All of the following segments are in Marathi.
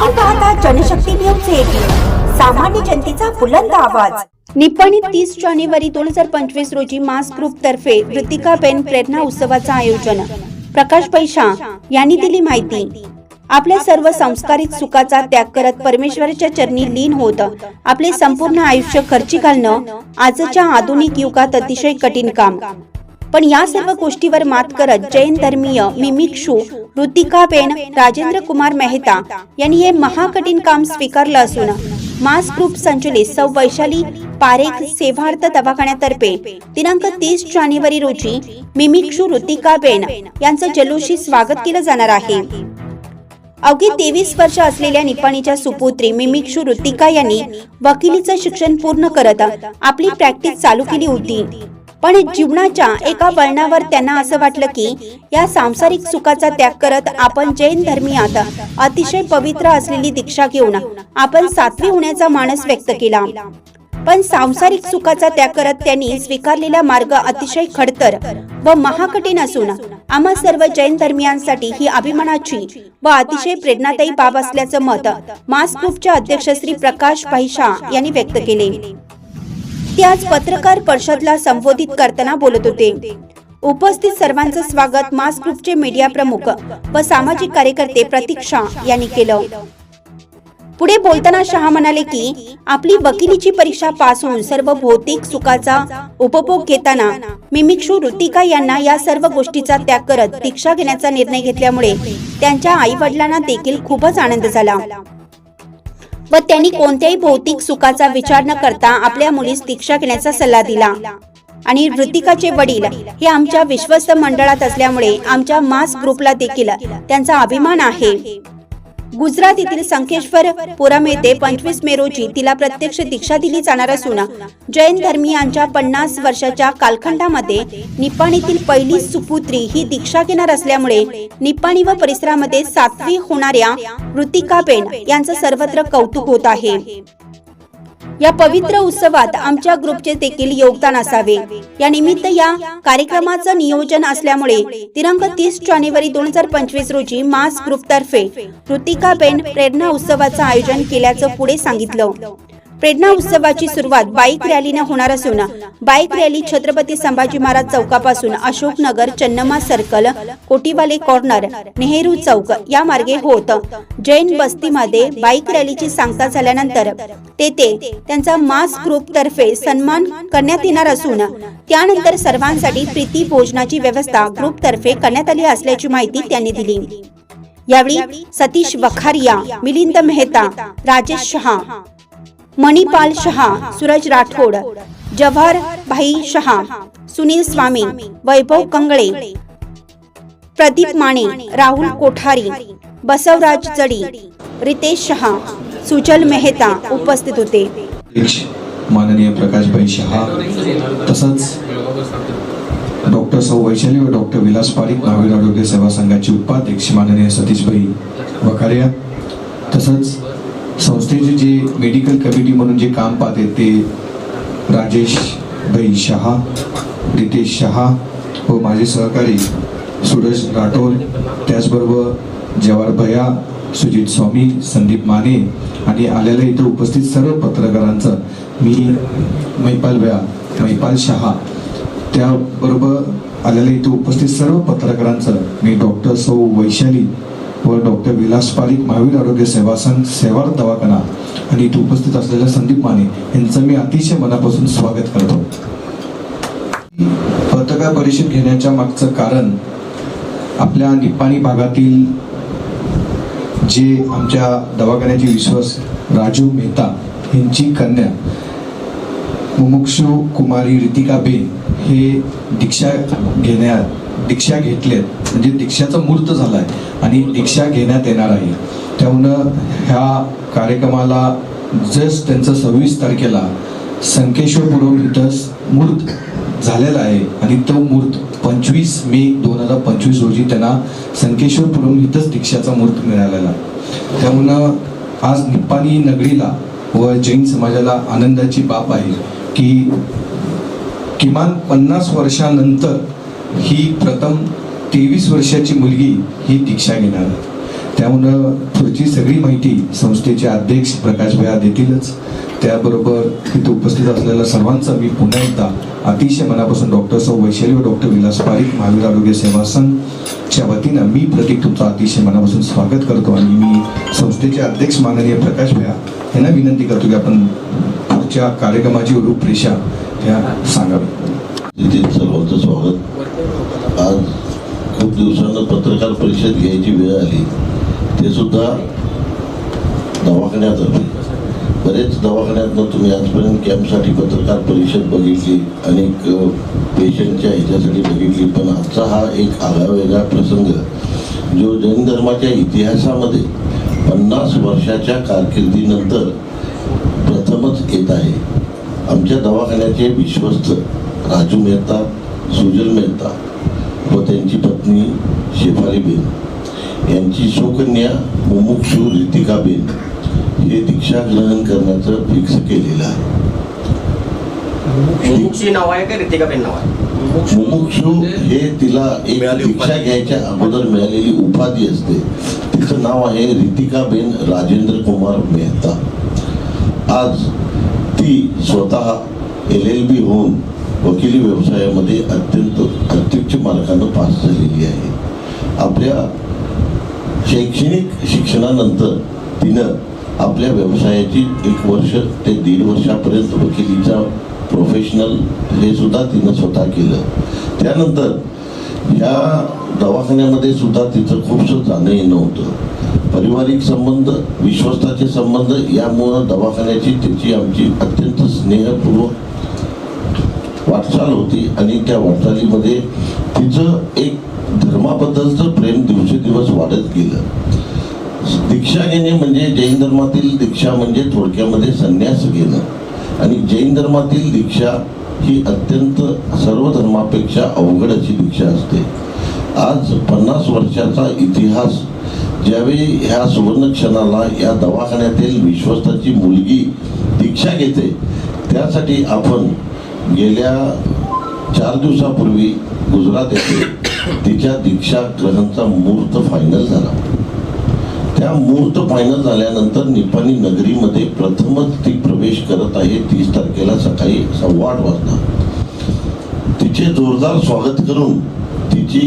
आपण पाहता जनशक्ती न्यूज एटीन सामान्य जनतेचा बुलंद आवाज. निप्पाणी तीस जानेवारी दोन हजार पंचवीस रोजी मास ग्रुप तर्फे ऋतिकाबेन प्रेरणा उत्सवाचं आयोजन. प्रकाश पैशा यांनी दिली माहिती. आपल्या सर्व संस्कारित सुखाचा त्याग करत परमेश्वराच्या चरणी लीन होत आपले संपूर्ण आयुष्य खर्ची घालणं आजच्या आधुनिक युगात अतिशय कठीण काम. पण या सर्व गोष्टीवर मात करत जैन धर्मीय मिमिक्षू ऋतिकाबेन राजेंद्र कुमार मेहता यांनी हे महाकठीण काम स्वीकारलं असून मास ग्रुप संचलित सौ वैशाली पारेख सेवार्थ दवाखान्यातर्फे दिनांक तीस जानेवारी रोजी मिमिक्षू ऋतिकाबेन यांचं जल्लोषी स्वागत केलं जाणार आहे. अवघी तेवीस वर्ष असलेल्या निपाणीच्या सुपुत्री मिमिक्षू ऋतिका यांनी वकिलीचं शिक्षण पूर्ण करत आपली प्रॅक्टिस चालू केली होती. पण जीवनाच्या एका वळणावर त्यांना असं वाटलं की या सांसारिक सुखाचा त्याग करत आपण जैन धर्मीयात अतिशय पवित्र असलेली दीक्षा घेऊन आपण सात्वी होण्याचा मानस व्यक्त केला. पण सांसारिक सुखाचा त्याग करत त्यांनी स्वीकारलेला मार्ग अतिशय खडतर व महाकठीण असून आम्हा सर्व जैन धर्मियांसाठी ही अभिमानाची व अतिशय प्रेरणादायी बाब असल्याचं मत मास अध्यक्ष श्री प्रकाश भाईशा यांनी व्यक्त केले. ते आज पत्रकार परिषदला संबोधित करताना बोलत होते. उपस्थित सर्वांचं स्वागत मास ग्रुपचे मीडिया प्रमुख व सामाजिक कार्यकर्ते प्रतीक्षा यांनी केलं. पुढे बोलताना शहा म्हणाले की आपली वकिलीची परीक्षा पास होऊन सर्व भौतिक सुखाचा उपभोग घेताना मिमिक्षू ऋतिका यांना या सर्व गोष्टीचा त्याग करत दीक्षा घेण्याचा निर्णय घेतल्यामुळे त्यांच्या आई वडिलांना देखील खूपच आनंद झाला. व त्यांनी कोणत्याही भौतिक सुखाचा विचार न करता आपल्या मुलीस दीक्षा घेण्याचा सल्ला दिला. आणि ऋतिकाचे वडील हे आमच्या विश्वस्त मंडळात असल्यामुळे आमच्या मास ग्रुपला देखील त्यांचा अभिमान आहे. गुजरात येथील संकेश्वर पुरम येथे पंचवीस मे रोजी तिला प्रत्यक्ष दीक्षा दिली जाणार असून जैन धर्मीयांच्या पन्नास वर्षाच्या कालखंडामध्ये निपाणीतील पहिली सुपुत्री ही दीक्षा घेणार असल्यामुळे निपाणी व परिसरामध्ये सातवी होणाऱ्या ऋतिकाबेन यांचं सर्वत्र कौतुक होत आहे. या पवित्र उत्सवात आमच्या ग्रुपचे देखील योगदान असावे. या निमित्त या कार्यक्रमाचं नियोजन असल्यामुळे दिनांक तीस जानेवारी दोन हजार पंचवीस रोजी मास ग्रुप तर्फे कृतिकाबेन प्रेरणा उत्सवाचं आयोजन केल्याचं पुढे सांगितलं. प्रेरणा उत्सवाची सुरुवात बाईक रॅलीने होणार असून बाईक रॅली छत्रपती संभाजी महाराज चौकापासून अशोकनगर चन्नमा सर्कल कोटीवाले कॉर्नर नेहरू चौक या मार्गे होत. जैन बस्तीमध्ये बाईक रॅलीची सांगता झाल्यानंतर तेथे त्यांचा मास ग्रुप तर्फे सन्मान करण्यात येणार असून त्यानंतर सर्वांसाठी प्रीती भोजनाची व्यवस्था ग्रुप तर्फे करण्यात आली असल्याची माहिती त्यांनी दिली. यावेळी सतीश वखारिया मिलिंद मेहता राजेश शहा मणिपाल शहा सूरज राठोड जव्हर भाई शहा सुनील स्वामी वैभव कंगळे प्रदीप माने राहुल कोठारी बसवराज जडी रितेश शहा सुजल मेहता उपस्थित होते. माननीय प्रकाशभाई शहा तसंच डॉक्टर सौ वैशाली व डॉक्टर विलास पारिक महावीर आरोग्य सेवा संघाचे उपाध्यक्ष माननीय सतीशभाई वखारिया तसंच संस्थेचे जे मेडिकल कमिटी म्हणून जे काम पाहते ते राजेश भाई शहा रितेश शहा व माझे सहकारी सूरज राठोड त्याचबरोबर जवाहर भैया सुजित स्वामी संदीप माने आणि आलेल्या इथं उपस्थित सर्व पत्रकारांचं मी मैपाल भया मैपाल शहा त्याबरोबर आलेल्या इथं उपस्थित सर्व पत्रकारांचं मी डॉक्टर सौ वैशाली व डॉक्टर विलास पारिक महावीर आरोग्य सेवा संघ सेवार दवाखाना आणि इथे उपस्थित असलेल्या संदीप माने यांचं मी अतिशय मनापासून स्वागत करतो. पत्रकार परिषद घेण्याच्या मागचं कारण आपल्या निपाणी भागातील जे आमच्या दवाखान्याचे विश्वास राजू मेहता यांची कन्या मुमुक्षू कुमारी रितिका बेन हे दीक्षा घेण्यात दीक्षा घेतल्यात म्हणजे दीक्षाचा मूर्त झाला आहे आणि दीक्षा घेण्यात येणार आहे. त्यामुळं ह्या कार्यक्रमाला जस्ट त्यांचं सव्वीस तारखेला संकेश्वरपुरम इथं मूर्त झालेला आहे. आणि तो मूर्त पंचवीस मे दोन हजार पंचवीस रोजी त्यांना संकेश्वरपुरम इथंच दीक्षाचा मूर्त मिळालेला. त्यामुळं आज निप्पाणी नगरीला व जैन समाजाला आनंदाची बाब आहे की किमान पन्नास वर्षानंतर ही प्रथम तेवीस वर्षाची मुलगी ही दीक्षा घेणार. त्यामुळं पुढची सगळी माहिती संस्थेचे अध्यक्ष प्रकाश भैया देतीलच. त्याबरोबर तिथे उपस्थित असलेल्या सर्वांचा मी पुन्हा एकदा अतिशय मनापासून डॉक्टर सौ वैशाली व डॉक्टर विलास पारिक महावीर आरोग्य सेवा संघच्या वतीनं मी प्रतीक तुमचं अतिशय मनापासून स्वागत करतो आणि मी संस्थेचे अध्यक्ष माननीय प्रकाश भैया यांना विनंती करतो की आपण पुढच्या कार्यक्रमाची रूपरेषा ह्या सांगावी. सर्वांचं स्वागत. दिवसानं पत्रकार परिषद घ्यायची वेळ आली ते सुद्धा दवाखान्यातर्फे बरेच दवाखान्यातनं तुम्ही आजपर्यंत कॅम्पसाठी पत्रकार परिषद बघितली अनेक पेशंटच्या ह्याच्यासाठी बघितली पण आजचा हा एक आगळावेगळा प्रसंग जो जैन धर्माच्या इतिहासामध्ये पन्नास वर्षाच्या कारकिर्दीनंतर प्रथमच येत आहे. आमच्या दवाखान्याचे विश्वस्त राजू मेहता सुजल मेहता व त्यांची पत्नी शेफालीबेन यांची शोकन्या मुमुक्षू रितिकाबेन हे दीक्षा ग्रहण करण्याचं फिक्स केलेलं आहे. मुमुक्षी नाव आहे का रितिकाबेन नाव आहे? मुमुक्षू हे तिला एक मिळाली दीक्षा. घ्यायच्या अगोदर मिळालेली उपाधी असते. तिचं नाव आहे रितिकाबेन राजेंद्र कुमार मेहता. आज ती स्वतः एल एल बी होऊन वकिली व्यवसायामध्ये अत्यंत अत्युच्च मार्कानं पास झालेली आहे. आपल्या शैक्षणिक शिक्षणानंतर तिनं आपल्या व्यवसायाची एक वर्ष ते दीड वर्षापर्यंत वकिलीचा प्रोफेशनल हे सुद्धा तिनं स्वतः केलं. त्यानंतर ह्या दवाखान्यामध्ये सुद्धा तिचं खूपसं जाणं येणं होतं. पारिवारिक संबंध विश्वस्ताचे संबंध यामुळं दवाखान्याची तिची आमची अत्यंत स्नेहपूर्वक वाटचाल होती आणि त्या वाटचालीमध्ये तिचं एक धर्माबद्दलचं प्रेम दिवसेदिवस वाढत गेलं. दीक्षा घेणे म्हणजे जैन धर्मातील दीक्षा म्हणजे थोडक्यामध्ये संन्यास घेणं. आणि जैन धर्मातील दीक्षा ही अत्यंत सर्व धर्मापेक्षा अवघड अशी दीक्षा असते. आज पन्नास वर्षाचा इतिहास ज्यावेळी ह्या सुवर्ण क्षणाला या दवाखान्यातील विश्वस्ताची मुलगी दीक्षा घेते त्यासाठी आपण गेल्या चार दिवसापूर्वी गुजरात येथे तिच्या दीक्षा ग्रहणचा मुहूर्त फायनल झाला. त्या मुहूर्त फायनल झाल्यानंतर निपाणी नगरीमध्ये प्रथमच ती प्रवेश करत आहे तीस तारखेला सकाळी सव्वा आठ वाजता. तिचे जोरदार स्वागत करून तिची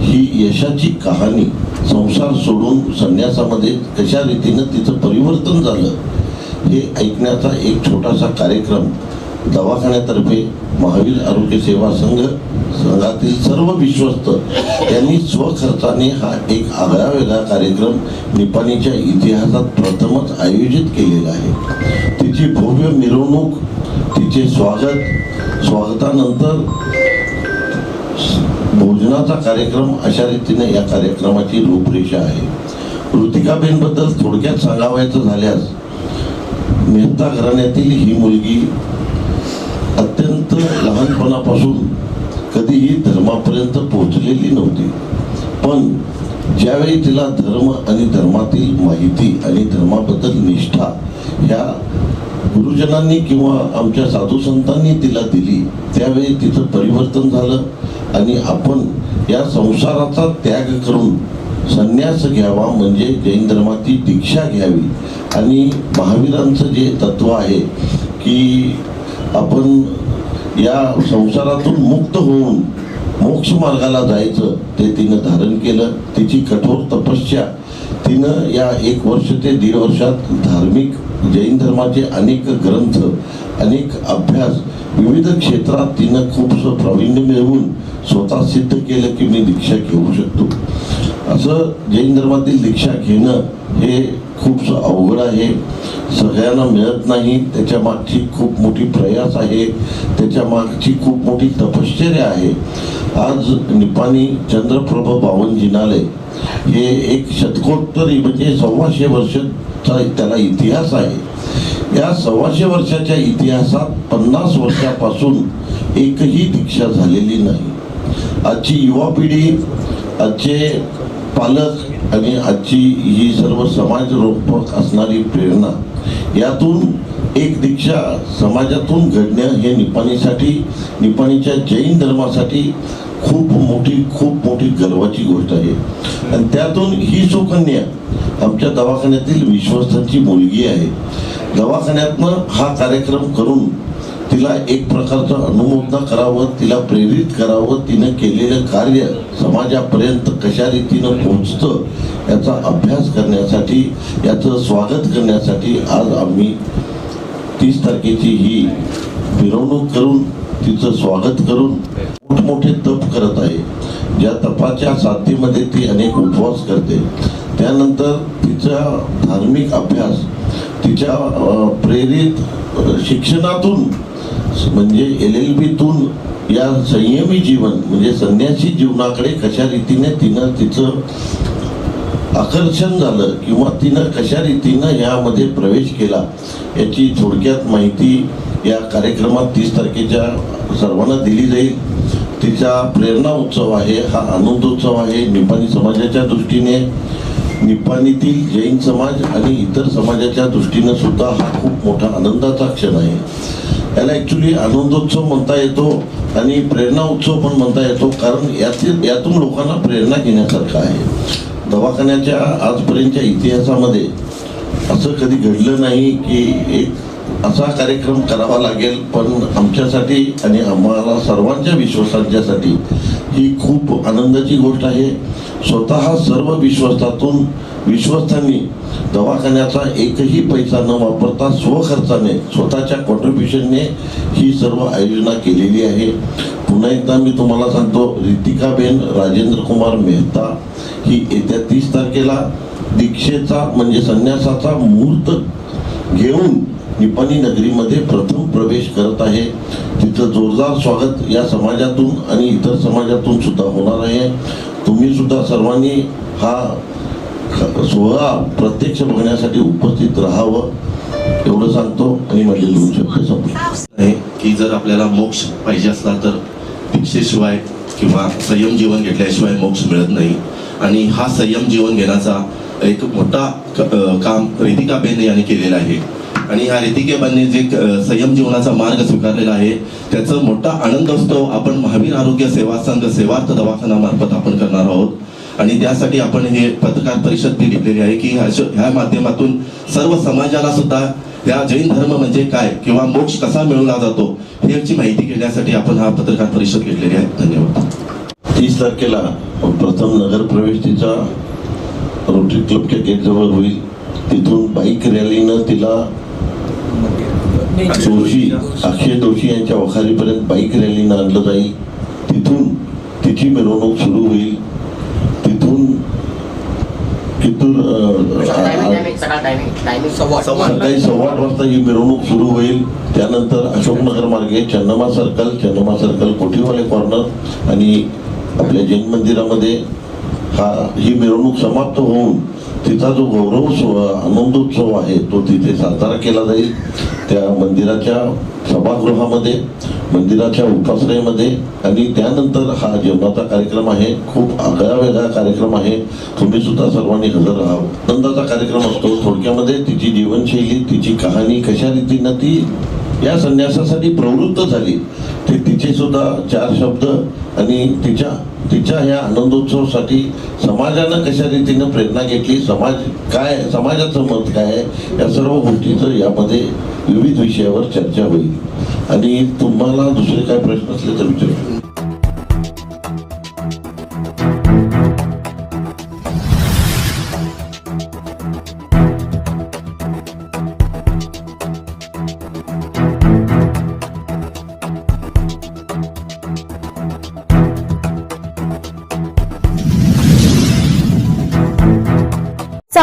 ही यशाची कहाणी संसार सोडून संन्यासामध्ये कशा रीतीनं तिचं परिवर्तन झालं हे ऐकण्याचा एक छोटासा कार्यक्रम दवाखान्यातर्फे महावीर आरोग्य सेवा संघ संघातील सर्व विश्वस्त यांनी स्वखर्चाने हा एक आगळा वेगळा कार्यक्रम निपाणीच्या इतिहासात प्रथमच आयोजित केलेला आहे. तिची भव्य मिरवणूक तिचे स्वागत स्वागतानंतर भोजनाचा कार्यक्रम अशा रीतीने या कार्यक्रमाची रूपरेषा आहे. ऋतिकाबेनबद्दल थोडक्यात सांगावायचं झाल्यास मेहता घराण्यातील ही मुलगी अत्यंत लहानपणापासून कधीही धर्मापर्यंत पोहोचलेली नव्हती. पण ज्यावेळी तिला धर्म आणि धर्मातील माहिती आणि धर्माबद्दल निष्ठा ह्या गुरुजनांनी किंवा आमच्या साधू संतांनी तिला दिली त्यावेळी तिचं परिवर्तन झालं आणि आपण या संसाराचा त्याग करून संन्यास घ्यावा म्हणजे जैन धर्माची दीक्षा घ्यावी. आणि महावीरांचं जे तत्व आहे की आपण या संसारातून मुक्त होऊन मोक्ष मार्गाला जायचं ते तिनं धारण केलं. तिची कठोर तपस्या तिनं या एक वर्ष ते दीड वर्षात धार्मिक जैन धर्माचे अनेक ग्रंथ अनेक अभ्यास विविध क्षेत्रात तिनं खूपसं प्रावीण्य मिळवून स्वतः सिद्ध केलं की मी दीक्षा घेऊ शकतो. असं जैन धर्मातील दीक्षा घेणं हे खूपसं अवघड आहे. सगळ्यांना मिळत नाही. त्याच्या मागची खूप मोठी प्रयास आहे. त्याच्या मागची खूप मोठी तपश्चर्या आहे. आज निपाणी चंद्रप्रभ बावन जिनाले हे एक शतकोत्तरी म्हणजे सव्वाशे वर्षाचा त्याला इतिहास आहे. या सव्वाशे वर्षाच्या इतिहासात पन्नास वर्षापासून एकही दीक्षा झालेली नाही. आजची युवा पिढी आजचे पालक आणि आजची ही सर्व समाजरूपक असणारी प्रेरणा यातून एक दीक्षा समाजातून घडणं हे निपाणीसाठी निपाणीच्या जैन धर्मासाठी खूप मोठी खूप मोठी गर्वाची गोष्ट आहे. आणि त्यातून ही सुकन्या आमच्या दवाखान्यातील विश्वस्तांची मुलगी आहे. दवाखान्यातनं हा कार्यक्रम करून तिला एक प्रकारचं अनुमोदना करावं तिला प्रेरित करावं तिनं केलेलं कार्य समाजापर्यंत कशा रीतीनं पोहोचतं याचा अभ्यास करण्यासाठी याचं स्वागत करण्यासाठी आज आम्ही तीस तारखेची ही मिरवणूक करून तिचं स्वागत करून मोठमोठे तप करत आहे. ज्या तपाच्या साथीमध्ये ती अनेक उपवास करते. त्यानंतर तिचा धार्मिक अभ्यास तिच्या प्रेरित शिक्षणातून म्हणजे एल एल बीतून या संयमी जीवन म्हणजे संन्यासी जीवनाकडे कशा रीतीने तिनं तिचं आकर्षण झालं किंवा तिनं कशा रीतीनं यामध्ये प्रवेश केला याची थोडक्यात माहिती या कार्यक्रमात तीस तारखेच्या सर्वांना दिली जाईल. तिचा प्रेरणा उत्सव आहे हा आनंदोत्सव आहे निपाणी समाजाच्या दृष्टीने. निपाणीतील जैन समाज आणि इतर समाजाच्या दृष्टीनं सुद्धा हा खूप मोठा आनंदाचा क्षण आहे. याला ॲक्च्युली आनंदोत्सव म्हणता येतो आणि प्रेरणा उत्सव पण म्हणता येतो कारण यातील यातून लोकांना प्रेरणा घेण्यासारखा आहे. दवाखान्याच्या आजपर्यंतच्या इतिहासामध्ये असं कधी घडलं नाही की एक असा कार्यक्रम करावा लागेल पण आमच्यासाठी आणि आम्हाला सर्वांच्या विश्वासांच्यासाठी ही खूप आनंदाची गोष्ट आहे. स्वतः सर्व विश्वासातून विश्वस्तांनी दवाखान्याचा एकही पैसा न वापरता स्वखर्चाने स्वतःच्या कॉन्ट्रीब्युशनने ही सर्व आयोजना केलेली आहे. पुन्हा एकदा मी तुम्हाला सांगतो रितिकाबेन राजेंद्र कुमार मेहता की येत्या तीस तारखेला दीक्षेचा म्हणजे संन्यासाचा मुहूर्त घेऊन निपाणी नगरीमध्ये प्रथम प्रवेश करत आहे. तिथं जोरदार स्वागत या समाजातून आणि इतर समाजातून सुद्धा होणार आहे. तुम्ही सुद्धा सर्वांनी हा सोहळा प्रत्यक्ष बघण्यासाठी उपस्थित राहावं. एवढं सांगतो आणि माझे दोन शब्द संपले आहे की जर आपल्याला मोक्ष पाहिजे असला तर भिक्षेशिवाय किंवा संयम जीवन घेतल्याशिवाय मोक्ष मिळत नाही. आणि हा संयम जीवन घेण्याचा एक मोठा क- अ, काम रितिकाबेन यांनी केलेला आहे. आणि ह्या रितिकेबांनी जे संयम जीवनाचा मार्ग स्वीकारलेला आहे त्याचा मोठा आनंद असतो. आपण महावीर आरोग्य सेवा संघ सेवार्थ दवाखान्यामार्फत आपण करणार आहोत. आणि त्यासाठी आपण हे पत्रकार परिषद भी घेतलेली आहे की ह्या माध्यमातून सर्व समाजाला सुद्धा या जैन धर्म म्हणजे काय किंवा मोक्ष कसा मिळवला जातो याची माहिती घेण्यासाठी आपण हा पत्रकार परिषद घेतलेली आहे. धन्यवाद. तीस तारखेला प्रथम नगर प्रवेश तिचा रोटरी क्लबच्या गेटजवळ होईल. तिथून बाईक रॅलीनं तिला जोशी अक्षय जोशी यांच्या वखारीपर्यंत बाईक रॅलीनं आणलं जाईल. तिथून तिची मिरवणूक सुरू होईल. तिथून सकाळ सव्वा सकाळी सव्वा आठ वाजता ही मिरवणूक सुरू होईल. त्यानंतर अशोकनगर मार्गे Channamma circle Channamma circle Kothiwale corner आणि आपल्या जैन मंदिरामध्ये हा ही मिरवणूक समाप्त होऊन तिचा जो गौरव आनंदोत्सव आहे तो तिथे साजरा केला जाईल. त्या मंदिराच्या सभागृहामध्ये मंदिराच्या उपासनेमध्ये आणि त्यानंतर हा जेवणाचा कार्यक्रम आहे. खूप आगळा वेगळा कार्यक्रम आहे. तुम्ही सुद्धा सर्वांनी हजर राहावं. आनंदाचा कार्यक्रम असतो. थोडक्यामध्ये तिची जीवनशैली तिची कहाणी कशा रीतीनं ती या संन्यासासाठी प्रवृत्त झाली ते तिचे सुद्धा चार शब्द आणि तिच्या तिच्या ह्या आनंदोत्सवासाठी समाजानं कशा रीतीनं प्रेरणा घेतली समाज काय समाजाचं मत काय आहे या सर्व गोष्टीचं यामध्ये विविध विषयावर चर्चा होईल. आणि तुम्हाला दुसरे काय प्रश्न असले तर विचारू